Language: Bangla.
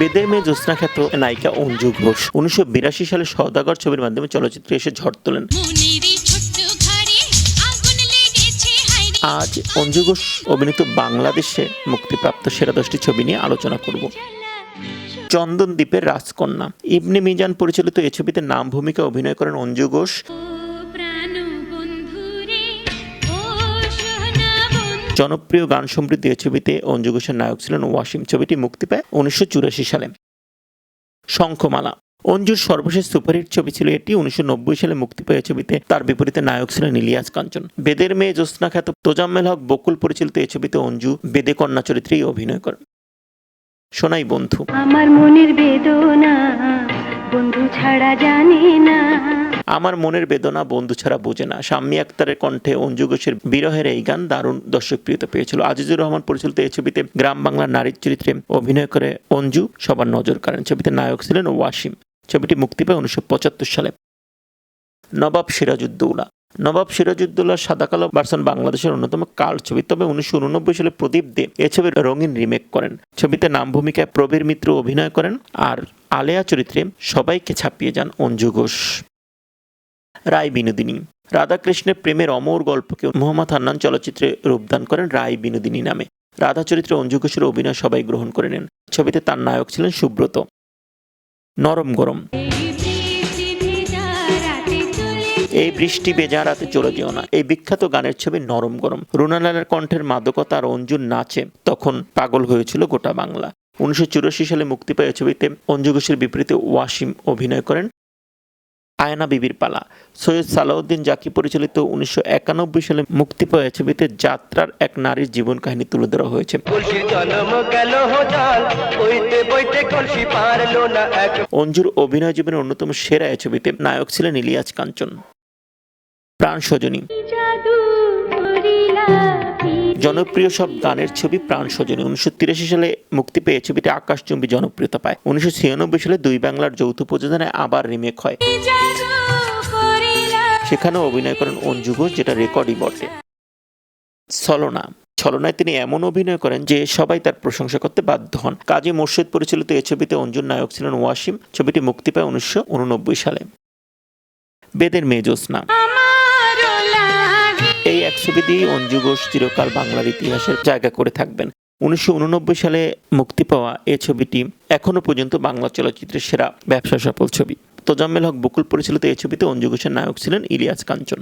বেদের মেয়ে জ্যোৎস্না খ্যাত নায়িকা অঞ্জু ঘোষ উনিশশো বিরাশি সালে সওদাগর ছবির মাধ্যমে চলচ্চিত্রে এসে ঝড় তোলেন। আজ অঞ্জু ঘোষ অভিনীত বাংলাদেশে মুক্তিপ্রাপ্ত সেরা দশটি ছবি নিয়ে আলোচনা করব। চন্দন দ্বীপের রাজকন্যা। ইবনে মিজান পরিচালিত এই ছবিতে নাম ভূমিকা অভিনয় করেন অঞ্জু ঘোষ। জনপ্রিয় গান সমৃদ্ধ এই ছবিতে অঞ্জু ঘোষের নায়ক ছিলেন ওয়াসিম। ছবিটি মুক্তি পায় উনিশশো চুরাশি সালে। শঙ্খমালা। অঞ্জুর সর্বশেষ সুপারহিট ছবি ছিল এটি। উনিশশো নব্বই সালে মুক্তি পায় ছবিতে। তার বিপরীতে নায়ক ছিলেন ইলিয়াস কাঞ্চন। বেদের মেয়ে জ্যোৎস্না খ্যাত তোজাম্মেল হক বকুল পরিচালিত এই ছবিতে অঞ্জু বেদে কন্যা চরিত্রেই অভিনয় করেন। সোনাই বন্ধু। আমার মনের বেদনা বন্ধু ছাড়া জানি না। আমার মনের বেদনা বন্ধু ছাড়া বোঝে না। শাম্মী আক্তারের কণ্ঠে অঞ্জু ঘোষের বিরহের এই গান দারুণ দর্শকপ্রিয়তা পেয়েছিল। আজিজুর রহমান পরিচালিত এই ছবিতে গ্রাম বাংলার নারীর চরিত্রে অভিনয় করে অঞ্জু সবার নজর কাড়েন। ছবিতে নায়ক ছিলেন ওয়াসিম। ছবিটি মুক্তি পায় উনিশশো পঁচাত্তর সালে। নবাব সিরাজউদ্দৌলা। নবাব সিরাজউদ্দৌলা সাদা কালো ভার্সন বাংলাদেশের অন্যতম কাল ছবি। তবে উনিশশো উননব্বই সালে প্রদীপ দে এ ছবির রঙিন রিমেক করেন। ছবিতে নাম ভূমিকায় প্রবীর মিত্র অভিনয় করেন আর আলেয়া চরিত্রে সবাইকে ছাপিয়ে যান অঞ্জু ঘোষ। রায় বিনোদিনী। রাধাকৃষ্ণের প্রেমের অমর গল্পকে মোহাম্মদ হান্নান চলচ্চিত্রে রূপদান করেন রায় বিনোদিনী নামে। রাধা চরিত্রে অঞ্জু ঘোষের অভিনয় সবাই গ্রহণ করে নেন। ছবিতে তার নায়ক ছিলেন সুব্রত। নরম গরম। এই বৃষ্টি বেজা রাতে চলে যেও না। এই বিখ্যাত গানের ছবি নরম গরম। রুনালালের কণ্ঠের মাদকতা আর অঞ্জুর নাচে তখন পাগল হয়েছিল গোটা বাংলা। উনিশশো চুরাশি সালে মুক্তি পায় ছবিতে অঞ্জু ঘোষের বিপরীতে ওয়াসিম অভিনয় করেন আয়না বিবির পালা। সৈয়দ সালাউদ্দিন জাকি পরিচালিত উনিশশো একানব্বই সালে মুক্তি পাওয়া ছবিতে যাত্রার এক নারীর জীবন কাহিনী তুলে ধরা হয়েছে। অঞ্জুর অভিনয় জীবনের অন্যতম সেরা এ ছবিতে নায়ক ছিলেন ইলিয়াস কাঞ্চন। প্রাণ সজনী। জনপ্রিয় সব গানের ছবি প্রাণ সজনী। উনিশশো তিরাশি সালে মুক্তি পেয়ে ছবিটি আকাশচুম্বী জনপ্রিয়তা পায়। উনিশশো ছিয়ানব্বই সালে দুই বাংলার যৌথ প্রযোজনায় আবার রিমেক হয়। সেখানেও অভিনয় করেন অঞ্জু ঘোষ, যেটা রেকর্ডই বটে। ছলনা। ছলনায় তিনি এমন অভিনয় করেন যে সবাই তার প্রশংসা করতে বাধ্য হন। কাজী মোর্শেদ পরিচালিত এ ছবিতে অঞ্জুর নায়ক ছিলেন ওয়াসিম। ছবিটি মুক্তি পায় উনিশশো উননব্বই সালে। বেদের লাগে এই এক ছবি অঞ্জু ঘোষ চিরকাল বাংলার ইতিহাসের জায়গা করে থাকবেন। উনিশশো উননব্বই সালে মুক্তি পাওয়া এই ছবিটি এখনও পর্যন্ত বাংলা চলচ্চিত্রের সেরা ব্যবসা সফল ছবি। তোজাম্মেল হক বকুল পরিচালিত এই ছবিতে অঞ্জু ঘোষের নায়ক ছিলেন ইলিয়াস কাঞ্চন।